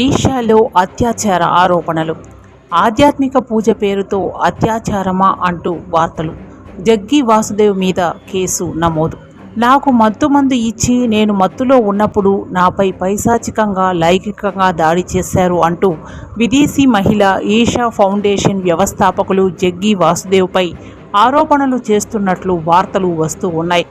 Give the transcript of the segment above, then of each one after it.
ఈషాలో అత్యాచార ఆరోపణలు. ఆధ్యాత్మిక పూజ పేరుతో అత్యాచారమా అంటూ వార్తలు. జగ్గి వాసుదేవ్ మీద కేసు నమోదు. నాకు మత్తు మందు ఇచ్చి నేను మత్తులో ఉన్నప్పుడు నాపై పైశాచికంగా లైంగికంగా దాడి చేశారు అంటూ విదేశీ మహిళ ఈషా ఫౌండేషన్ వ్యవస్థాపకులు జగ్గి వాసుదేవ్పై ఆరోపణలు చేస్తున్నట్లు వార్తలు వస్తూ ఉన్నాయి.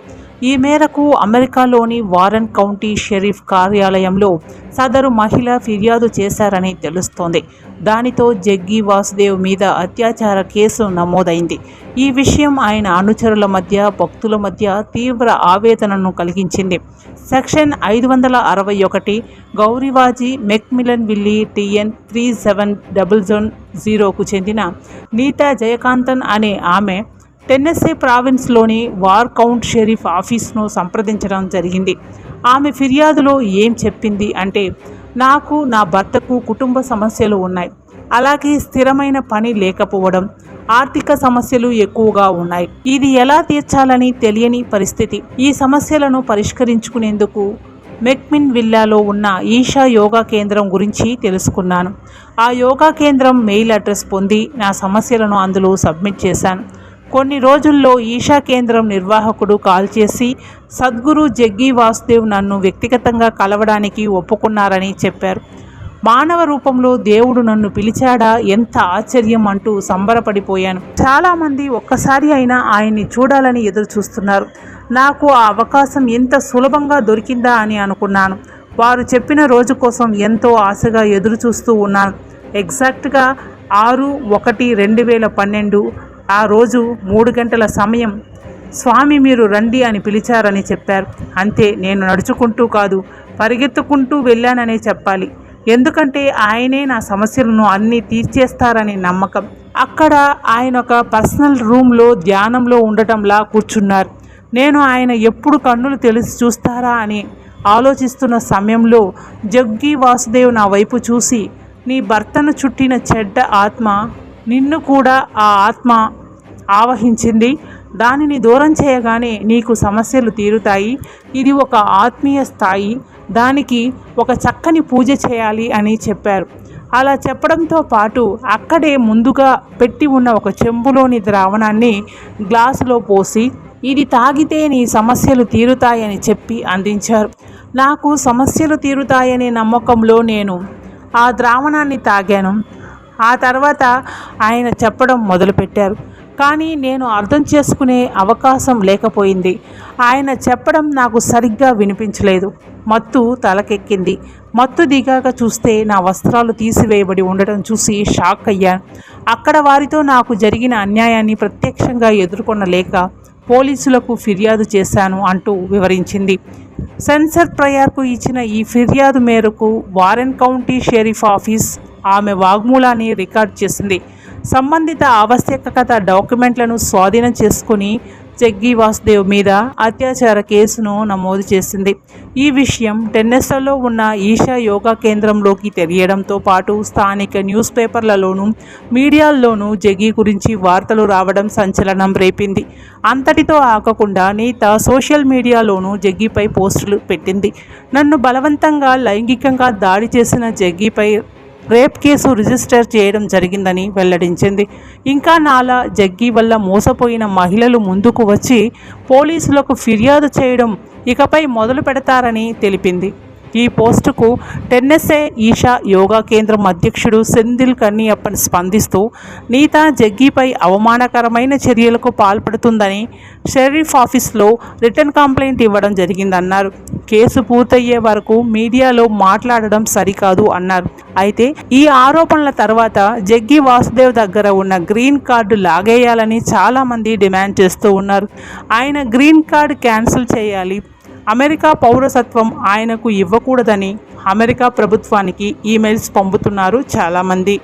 ఈ మేరకు అమెరికాలోని వారన్ కౌంటీ షెరీఫ్ కార్యాలయంలో సదరు మహిళ ఫిర్యాదు చేశారని తెలుస్తోంది. దానితో జగ్గి వాసుదేవ్ మీద అత్యాచార కేసు నమోదైంది. ఈ విషయం ఆయన అనుచరుల మధ్య భక్తుల మధ్య తీవ్ర ఆవేదనను కలిగించింది. సెక్షన్ ఐదు వందల అరవై ఒకటి గౌరివాజీ McMinnville TN three seven double zone జీరోకు చెందిన నీతా జయకాంతన్ అనే ఆమె టెన్నెస్సే ప్రావిన్స్లోని వార్ కౌంట్ షెరీఫ్ ఆఫీస్ను సంప్రదించడం జరిగింది. ఆమె ఫిర్యాదులో ఏం చెప్పింది అంటే నాకు నా భర్తకు కుటుంబ సమస్యలు ఉన్నాయి. అలాగే స్థిరమైన పని లేకపోవడం ఆర్థిక సమస్యలు ఎక్కువగా ఉన్నాయి. ఇది ఎలా తీర్చాలని తెలియని పరిస్థితి. ఈ సమస్యలను పరిష్కరించుకునేందుకు మెక్మిన్ విల్లాలో ఉన్న ఈషా యోగా కేంద్రం గురించి తెలుసుకున్నాను. ఆ యోగా కేంద్రం మెయిల్ అడ్రస్ పొంది నా సమస్యలను అందులో సబ్మిట్ చేశాను. కొన్ని రోజుల్లో ఈషా కేంద్రం నిర్వాహకుడు కాల్ చేసి సద్గురు జగ్గి వాసుదేవ్ నన్ను వ్యక్తిగతంగా కలవడానికి ఒప్పుకున్నారని చెప్పారు. మానవ రూపంలో దేవుడు నన్ను పిలిచాడా? ఎంత ఆశ్చర్యం అంటూ సంబరపడిపోయాను. చాలామంది ఒక్కసారి అయినా ఆయన్ని చూడాలని ఎదురు చూస్తున్నారు నాకు ఆ అవకాశం ఎంత సులభంగా దొరికిందా అని అనుకున్నాను. వారు చెప్పిన రోజు కోసం ఎంతో ఆశగా ఎదురు చూస్తూ ఉన్నాను. ఎగ్జాక్ట్గా ఆరు ఒకటి రెండు వేల పన్నెండు ఆ రోజు మూడు గంటల సమయం స్వామి మీరు రండి అని పిలిచారని చెప్పారు. అంతే నేను నడుచుకుంటూ కాదు పరిగెత్తుకుంటూ వెళ్ళాననే చెప్పాలి. ఎందుకంటే ఆయనే నా సమస్యలను అన్నీ తీర్చేస్తారని నమ్మకం. అక్కడ ఆయన ఒక పర్సనల్ రూమ్లో ధ్యానంలో ఉండటంలా కూర్చున్నారు. నేను ఆయన ఎప్పుడు కన్నులు తెలిసి చూస్తారా అని ఆలోచిస్తున్న సమయంలో జగ్గి వాసుదేవ్ నా వైపు చూసి నీ భర్తను చుట్టిన చెడ్డ ఆత్మ నిన్ను కూడా ఆ ఆత్మ ఆవహించింది. దానిని దూరం చేయగానే నీకు సమస్యలు తీరుతాయి. ఇది ఒక ఆత్మీయ స్థాయి. దానికి ఒక చక్కని పూజ చేయాలి అని చెప్పారు. అలా చెప్పడంతో పాటు అక్కడే ముందుగా పెట్టి ఉన్న ఒక చెంబులోని ద్రావణాన్ని గ్లాసులో పోసి ఇది తాగితే నీ సమస్యలు తీరుతాయని చెప్పి అందించారు. నాకు సమస్యలు తీరుతాయనే నమ్మకంలో నేను ఆ ద్రావణాన్ని తాగాను. ఆ తర్వాత ఆయన చెప్పడం మొదలుపెట్టారు. కానీ నేను అర్థం చేసుకునే అవకాశం లేకపోయింది. ఆయన చెప్పడం నాకు సరిగ్గా వినిపించలేదు. మత్తు తలకెక్కింది. మత్తు దిగాక చూస్తే నా వస్త్రాలు తీసివేయబడి ఉండటం చూసి షాక్ అయ్యాను అక్కడ వారితో నాకు జరిగిన అన్యాయాన్ని ప్రత్యక్షంగా ఎదుర్కొనలేక పోలీసులకు ఫిర్యాదు చేశాను అంటూ వివరించింది. సెన్సర్ ప్రయార్కు ఇచ్చిన ఈ ఫిర్యాదు మేరకు వారెన్ కౌంటీ షెరీఫ్ ఆఫీస్ ఆమె వాగ్మూలాన్ని రికార్డ్ చేసింది. సంబంధిత ఆవశ్యకత డాక్యుమెంట్లను స్వాధీనం చేసుకుని జగ్గి వాసుదేవ్ మీద అత్యాచార కేసును నమోదు చేసింది. ఈ విషయం టెన్నెస్సలో ఉన్న ఈషా యోగా కేంద్రంలోకి తెలియడంతో పాటు స్థానిక న్యూస్ పేపర్లలోనూ మీడియాల్లోనూ జగ్గి గురించి వార్తలు రావడం సంచలనం రేపింది. అంతటితో ఆగకుండా నేత సోషల్ మీడియాలోనూ జగ్గిపై పోస్టులు పెట్టింది. నన్ను బలవంతంగా లైంగికంగా దాడి చేసిన జగ్గిపై రేప్ కేసు రిజిస్టర్ చేయడం జరిగిందని వెల్లడించింది. ఇంకా నాలా జగ్గి వల్ల మోసపోయిన మహిళలు ముందుకు వచ్చి పోలీసులకు ఫిర్యాదు చేయడం ఇకపై మొదలు పెడతారని తెలిపింది. ఈ పోస్టుకు టెన్నెస్సే ఈషా యోగా కేంద్రం అధ్యక్షుడు సెందిల్ కన్నియప్పన్ స్పందిస్తూ నీతా జగ్గిపై అవమానకరమైన చర్యలకు పాల్పడుతుందని షెరీఫ్ ఆఫీస్లో రిటర్న్ కంప్లైంట్ ఇవ్వడం జరిగిందన్నారు. కేసు పూర్తయ్యే వరకు మీడియాలో మాట్లాడడం సరికాదు అన్నారు. అయితే ఈ ఆరోపణల తర్వాత జగ్గి వాసుదేవ్ దగ్గర ఉన్న గ్రీన్ కార్డు లాగేయాలని చాలామంది డిమాండ్ చేస్తూ ఉన్నారు. ఆయన గ్రీన్ కార్డు క్యాన్సిల్ చేయాలి అమెరికా పౌరసత్వం ఆయనకు ఇవ్వకూడదని అమెరికా ప్రభుత్వానికి ఈమెయిల్స్ పంపుతున్నారు చాలామంది.